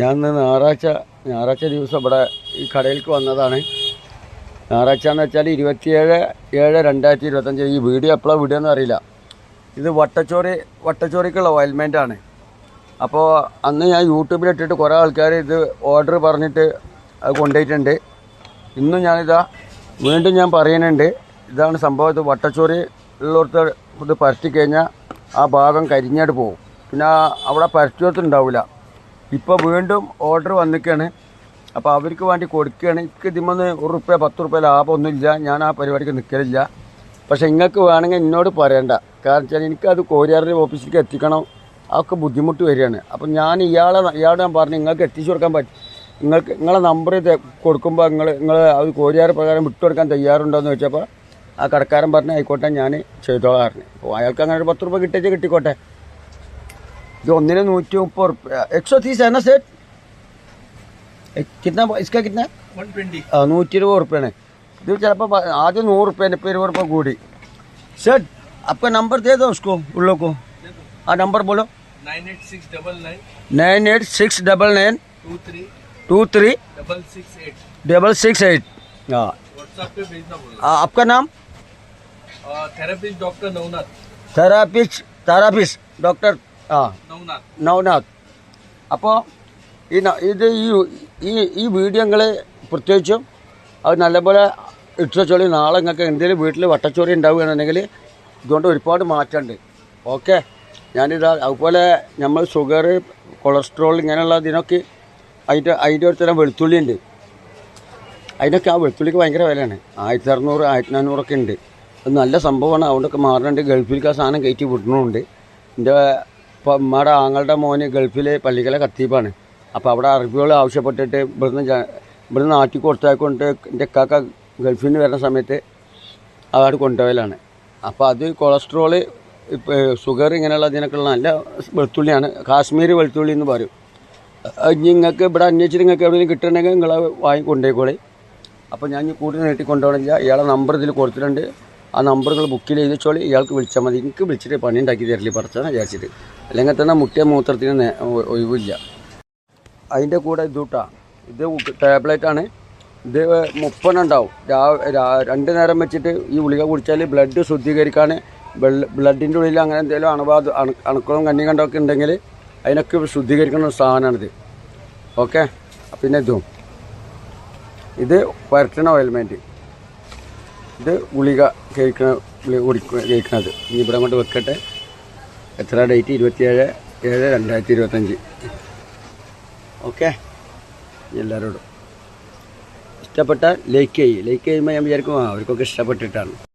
ഞാൻ ഞായറാഴ്ച ഞായറാഴ്ച ദിവസം ഇവിടെ ഈ കടയിലേക്ക് വന്നതാണ്. ഞായറാഴ്ച എന്ന് വെച്ചാൽ ഇരുപത്തിയേഴ് ഏഴ് രണ്ടായിരത്തി ഇരുപത്തഞ്ച് ഈ വീഡിയോ എപ്പോഴാണ് വിടുകയെന്ന് അറിയില്ല. ഇത് വട്ടച്ചോറി വട്ടച്ചോറിക്കുള്ള ആണ്. അപ്പോൾ അന്ന് ഞാൻ യൂട്യൂബിലിട്ടിട്ട് കുറേ ആൾക്കാർ ഇത് ഓർഡർ പറഞ്ഞിട്ട് അത് കൊണ്ടുപോയിട്ടുണ്ട്. ഇന്നും ഞാനിതാ വീണ്ടും ഞാൻ പറയുന്നുണ്ട്. ഇതാണ് സംഭവം. ഇത് വട്ടച്ചോറി ഉള്ളിടത്ത് ഇത് പരത്തി കഴിഞ്ഞാൽ ആ ഭാഗം കരിഞ്ഞായിട്ട് പോകും. പിന്നെ അവിടെ പരത്തിയോത്തുണ്ടാവില്ല ഇപ്പോൾ വീണ്ടും ഓർഡർ വന്നിരിക്കുകയാണ് അപ്പോൾ അവർക്ക് വേണ്ടി കൊടുക്കുകയാണ്. എനിക്ക് ഇതിമൊന്ന് ഒരു റുപ്യ പത്ത് റുപ്യ ലാഭമൊന്നുമില്ല. ഞാൻ ആ പരിപാടിക്ക് നിൽക്കലില്ല പക്ഷേ നിങ്ങൾക്ക് വേണമെങ്കിൽ എന്നോട് പറയണ്ട. കാരണം വെച്ചാൽ എനിക്കത് കോരിയാറിന്റെ ഓഫീസിലേക്ക് എത്തിക്കണം. അതൊക്കെ ബുദ്ധിമുട്ട് വരികയാണ്. അപ്പം ഞാൻ ഇയാളെ ഇയാളോട് ഞാൻ പറഞ്ഞു നിങ്ങൾക്ക് എത്തിച്ചു കൊടുക്കാൻ പറ്റും നിങ്ങൾക്ക് നിങ്ങളെ നമ്പർ കൊടുക്കുമ്പോൾ നിങ്ങൾ നിങ്ങൾ അത് കോരിയാറ് പ്രകാരം വിട്ടു കൊടുക്കാൻ തയ്യാറുണ്ടോ എന്ന് ചോദിച്ചപ്പോൾ ആ കടക്കാരൻ പറഞ്ഞു ആയിക്കോട്ടെ ഞാൻ ചെയ്തോളാറിന് അപ്പോൾ അയാൾക്ക് അങ്ങനെ ഒരു പത്ത് റുപ്യ കിട്ടിയിട്ട് കിട്ടിക്കോട്ടെ. ഇത് ഒന്നിന് നൂറ്റി മുപ്പത് റുപ്യ എക്സോ തീസ് है ना सेट कितना इसका कितना वन ट्वेंटी ആ നൂറ്റി ഇരുപത് റുപ്യാണ് ഇത് ചിലപ്പോൾ ആദ്യം നൂറ് റുപ്യേൻ്റെ ഇപ്പോൾ ഇരുപത് റുപ്യ കൂടി सेट आपका नंबर दे दो उसको उन लोग को हाँ नंबर बोलो nine eight six double nine nine eight six double nine two three two three double six eight double six eight हाँ व्हाट्सएप पे भेजना बोला आ, आपका नाम therapist doctor Navnath therapist therapist doctor ആ. നവനാഥ് അപ്പോൾ ഈ ഇത് ഈ ഈ ഈ വീഡിയോ നിങ്ങൾ പ്രത്യേകിച്ചും അത് നല്ലപോലെ ഇട്ടു നാളെ നിങ്ങൾക്ക് എന്തെങ്കിലും വീട്ടിൽ വട്ടച്ചോറി ഉണ്ടാവുകയാണെന്നുണ്ടെങ്കിൽ ഇതുകൊണ്ട് ഒരുപാട് മാറ്റമുണ്ട് ഓക്കെ? ഞാനിത് അതുപോലെ നമ്മൾ ഷുഗർ കൊളസ്ട്രോൾ ഇങ്ങനെയുള്ള ഇതിനൊക്കെ അതിന്റെ അതിന്റെ ഒരു തരം വെളുത്തുള്ളി ഉണ്ട് അതിനൊക്കെ ആ വെളുത്തുള്ളിക്ക് ഭയങ്കര വിലയാണ്. ആയിരത്തി അറുന്നൂറ് ആയിരത്തി നാനൂറൊക്കെ ഉണ്ട്. അത് നല്ല സംഭവമാണ്. അതുകൊണ്ടൊക്കെ മാറുന്നുണ്ട് ഗൾഫിലേക്ക് ആ സാധനം കയറ്റി വിടണമുണ്ട് എന്റെ ഇപ്പം ഉമ്മയുടെ ആങ്ങളുടെ മോന് ഗൾഫിലെ പള്ളിക്കല കത്തീപ്പാണ്. അപ്പോൾ അവിടെ അറബികൾ ആവശ്യപ്പെട്ടിട്ട് ഇവിടുന്ന് ഇവിടുന്ന് നാട്ടിൽ കൊടുത്താക്കൊണ്ട് എന്റെ കാക്ക ഗൾഫിൽ നിന്ന് വരുന്ന സമയത്ത് അവിടെ കൊണ്ടുപോയലാണ്. അപ്പോൾ അത് കൊളസ്ട്രോൾ ഇപ്പോൾ ഷുഗർ ഇങ്ങനെയുള്ള ഇതിനൊക്കെയുള്ള നല്ല വെളുത്തുള്ളിയാണ്. കാശ്മീർ വെളുത്തുള്ളി എന്ന് പറയും. നിങ്ങൾക്ക് ഇവിടെ അന്വേഷിച്ചിട്ട് നിങ്ങൾക്ക് എവിടെയെങ്കിലും കിട്ടണമെങ്കിൽ നിങ്ങളെ വാങ്ങി കൊണ്ടുപോയിക്കോളി അപ്പോൾ ഞാൻ കൂടുതൽ നീട്ടി കൊണ്ടുപോകണമെങ്കിൽ ഇയാളെ നമ്പർ ഇതിൽ കൊടുത്തിട്ടുണ്ട്. ആ നമ്പറുകൾ ബുക്കിൽ ചെയ്ത് വെച്ചോളി ഇയാൾക്ക് വിളിച്ചാൽ മതി. എനിക്ക് വിളിച്ചിട്ട് പണി ഉണ്ടാക്കി തരಲಿ പറഞ്ഞാൽ വിചാരിച്ചിട്ട്. അല്ലെങ്കിൽ തന്നെ മുട്ടിയ മൂത്രത്തിന് ഒഴിവില്ല. അതിന്റെ കൂടെ ഇതൂട്ടാ ഇത് ടാബ്ലറ്റ് ആണ്. ഇത് മുപ്പന ഉണ്ടാവും. രണ്ട് നേരം വെച്ചിട്ട് ഈ ഗുളിക കുടിച്ചാൽ ബ്ലഡ് ശുദ്ധീകരിക്കാൻ ബ്ലഡിന്റെ ഉള്ളിൽ അങ്ങനെ എന്തെങ്കിലും അണുബാധ അണു അണുക്കളും കണ്ണി കണ്ടൊക്കെ ഉണ്ടെങ്കിൽ അതിനൊക്കെ ശുദ്ധീകരിക്കുന്ന ഒരു സാധനമാണിത് ഓക്കെ പിന്നെ ഇതും. ഇത് പരട്ടണ ഓയിൽമെന്റ് ഇത് ഗുളിക കഴിക്കണ ഗുളിക കുടിക്ക കഴിക്കണത്. ഇനി ഇവിടെ കൊണ്ട് വെക്കട്ടെ. എത്ര ഡേറ്റ്? ഇരുപത്തിയേഴ് ഏഴ് രണ്ടായിരത്തി ഇരുപത്തഞ്ച് ഓക്കെ എല്ലാവരോടും ഇഷ്ടപ്പെട്ട ലൈക്ക് ചെയ്യും. ലൈക്ക് ചെയ്യുമ്പോൾ ഞാൻ വിചാരിക്കും ആ അവർക്കൊക്കെ ഇഷ്ടപ്പെട്ടിട്ടാണ്.